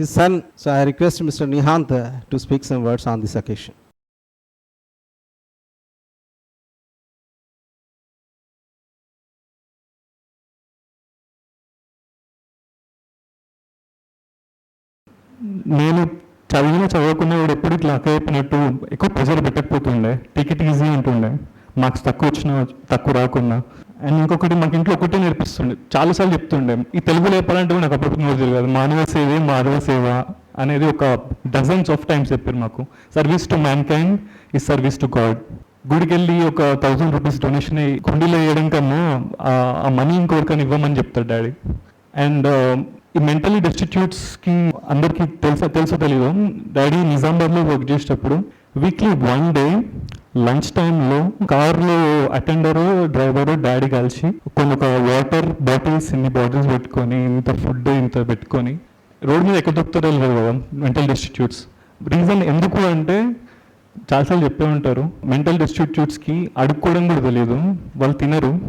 his son. So I request Mr. Nihant uh, to speak some words on this occasion. నేను చదివిన చదవకుండా కూడా ఎప్పుడు ఇట్లా అక్క చెప్పినట్టు ఎక్కువ ప్రెజర్ పెట్టకపోతుండే టికెట్ ఈజీ అంటుండే మార్క్స్ తక్కువ వచ్చినా తక్కువ రాకుండా అండ్ ఇంకొకటి మాకు ఇంట్లో ఒకటే నేర్పిస్తుండే. చాలాసార్లు చెప్తుండే. ఈ తెలుగులో చెప్పాలంటే నాకు అప్పుడు నోరు తెలియదు మానవ సేవే మాధవ సేవ అనేది ఒక డజన్స్ ఆఫ్ టైమ్స్ చెప్పారు మాకు. Service to mankind is service to God గుడికి వెళ్ళి ఒక థౌసండ్ రూపీస్ డొనేషన్ కుండీలో వేయడం కన్నా ఆ- మనీ ఇంకొకరికని ఇవ్వమని చెప్తాడు డాడీ. అండ్ ఈ మెంటలీ కి అందరికీ తెలుసా తెలుసో తెలీదు. డాడీ నిజామాబాద్లో వర్క్ చేసేటప్పుడు వీక్లీ వన్ డే లంచ్ టైంలో కార్లో అటెండరు డ్రైవరు డాడీ కలిసి కొన్ని ఒక వాటర్ బాటిల్స్ ఇన్ని బాటిల్స్ పెట్టుకొని ఇంత ఫుడ్ ఇంత పెట్టుకొని రోడ్ మీద ఎక్కడ దొరుకుతారో లేదు కదా మెంటల్ డిస్టిట్యూట్స్ రీజన్ ఎందుకు అంటే చాలాసార్లు చెప్పే ఉంటారు మెంటల్ డిస్టిట్యూట్స్కి అడుక్కోవడం కూడా తెలియదు. వాళ్ళు తినరు.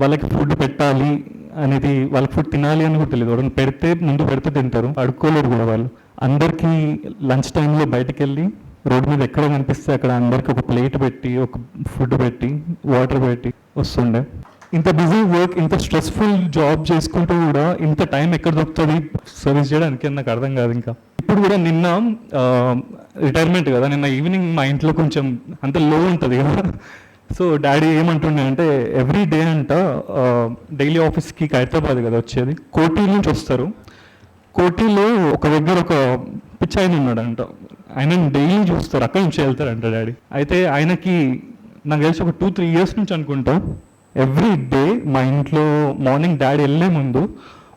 వాళ్ళకి ఫుడ్ పెట్టాలి అనేది వాళ్ళకి ఫుడ్ తినాలి అని కూడా తెలియదు. వాళ్ళని పెడితే ముందు పెడితే తింటారు. అడుక్కోలేరు కూడా వాళ్ళు. అందరికీ లంచ్ టైంలో బయటకు వెళ్ళి రోడ్డు మీద ఎక్కడ కనిపిస్తే అక్కడ అందరికీ ఒక ప్లేట్ పెట్టి ఒక ఫుడ్ పెట్టి వాటర్ పెట్టి వస్తుండే. ఇంత బిజీ వర్క్ ఇంత స్ట్రెస్ఫుల్ జాబ్ చేసుకుంటూ కూడా ఇంత టైం ఎక్కడ దొరుకుతుంది? సర్వీస్ చేయడానికి నాకు అర్థం కాదు ఇంకా. ఇప్పుడు కూడా నిన్న రిటైర్మెంట్ కదా నిన్న ఈవినింగ్ మా ఇంట్లో కొంచెం అంత లో ఉంటుంది కదా. సో డాడీ ఏమంటుండే అంటే ఎవ్రీ డే అంట డైలీ ఆఫీస్కి హైదరాబాద్ కదా వచ్చేది. కోటి నుంచి వస్తారు. కోటిలో ఒక దగ్గర ఒక పిచ్చాయన ఉన్నాడంట. ఆయన డైలీ చూస్తారు అక్కడి నుంచి వెళ్తారంట డాడీ. అయితే ఆయనకి నాకు తెలిసి ఒక టూ త్రీ ఇయర్స్ నుంచి అనుకుంటా ఎవ్రీ డే మా ఇంట్లో మార్నింగ్ డాడీ వెళ్ళే ముందు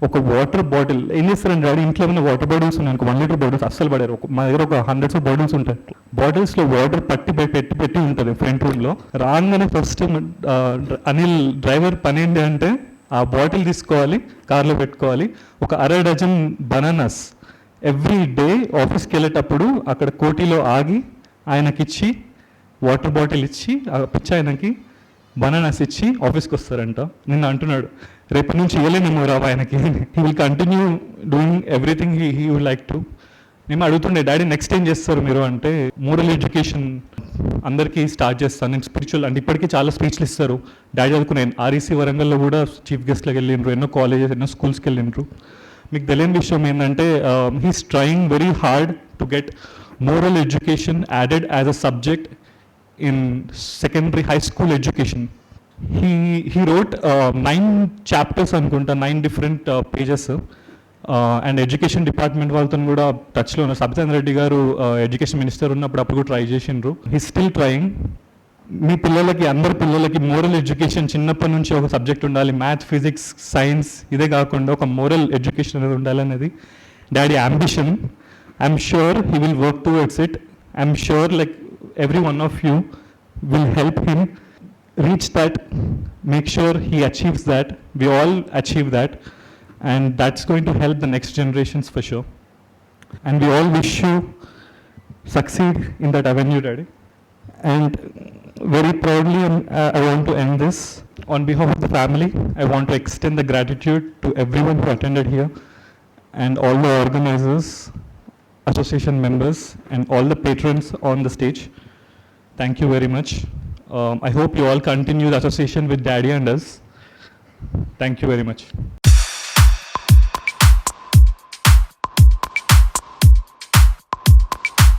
ఒక వాటర్ బాటిల్ ఏం చేస్తారండి డాడీ ఇంట్లో ఏమైనా వాటర్ బాటిల్స్ ఉన్నాయి వన్ లీటర్ బాటిల్స్ అస్సలు పడారు ఒక మా దగ్గర ఒక హండ్రెడ్స్ ఆఫ్ బాటిల్స్ ఉంటాయి. బాటిల్స్లో వాటర్ పట్టి పెట్టి పెట్టి పెట్టి ఉంటుంది ఫ్రంట్ రూమ్లో. రాగానే ఫస్ట్ అనిల్ డ్రైవర్ పని ఏంటి అంటే ఆ బాటిల్ తీసుకోవాలి కార్లో పెట్టుకోవాలి. ఒక అర డజన్ బనానాస్ ఎవ్రీ డే ఆఫీస్కి వెళ్ళేటప్పుడు అక్కడ కోటిలో ఆగి ఆయనకిచ్చి వాటర్ బాటిల్ ఇచ్చి ఆ పిచ్చి ఆయనకి బనానాస్ ఇచ్చి ఆఫీస్కి వస్తారంట. నిన్న అంటున్నాడు రేపు నుంచి ఇవ్వలేనేమో రావు ఆయనకి. He will continue doing everything he he would like to మేము అడుగుతుండే డాడీ నెక్స్ట్ ఏం చేస్తారు మీరు? అంటే మోరల్ ఎడ్యుకేషన్ అందరికీ స్టార్ట్ చేస్తాను నేను స్పిరిచువల్ అంటే ఇప్పటికీ చాలా స్పీచ్లు ఇస్తారు. డాడీ చదువుకునే ఆర్ఈసీ వరంగల్లో కూడా చీఫ్ గెస్ట్లకు వెళ్ళిండ్రు ఎన్నో కాలేజెస్ ఎన్నో స్కూల్స్కి వెళ్ళిండ్రు. మీకు తెలియని విషయం ఏంటంటే he's trying very hard to get moral education added as a subject in secondary high school education he he wrote nine chapters అనుకుంటా nine different pages and education department వాళ్ళతో కూడా టచ్లో ఉన్నారు. సత్యచంద్ర రెడ్డి గారు ఎడ్యుకేషన్ మినిస్టర్ ఉన్నప్పుడు అప్పుడు కూడా ట్రై చేసిండ్రు. హీ స్టిల్ ట్రయింగ్ మీ పిల్లలకి అందరి పిల్లలకి మోరల్ ఎడ్యుకేషన్ చిన్నప్పటి నుంచి ఒక సబ్జెక్ట్ ఉండాలి. మ్యాథ్ ఫిజిక్స్ సైన్స్ ఇదే కాకుండా ఒక మోరల్ ఎడ్యుకేషన్ అనేది ఉండాలనేది daddy ambition I'm sure he will work towards it I'm sure like every one of you will help him reach that make sure he achieves that. We all achieve that. And that's going to help the next generations for sure. And we all wish you succeed in that avenue, Daddy. And very proudly, um, uh, I want to end this. On behalf of the family, I want to extend the gratitude to everyone who attended here and all the organizers, association members, and all the patrons on the stage. Thank you very much. Um, I hope you all continue the association with Daddy and us. Thank you very much.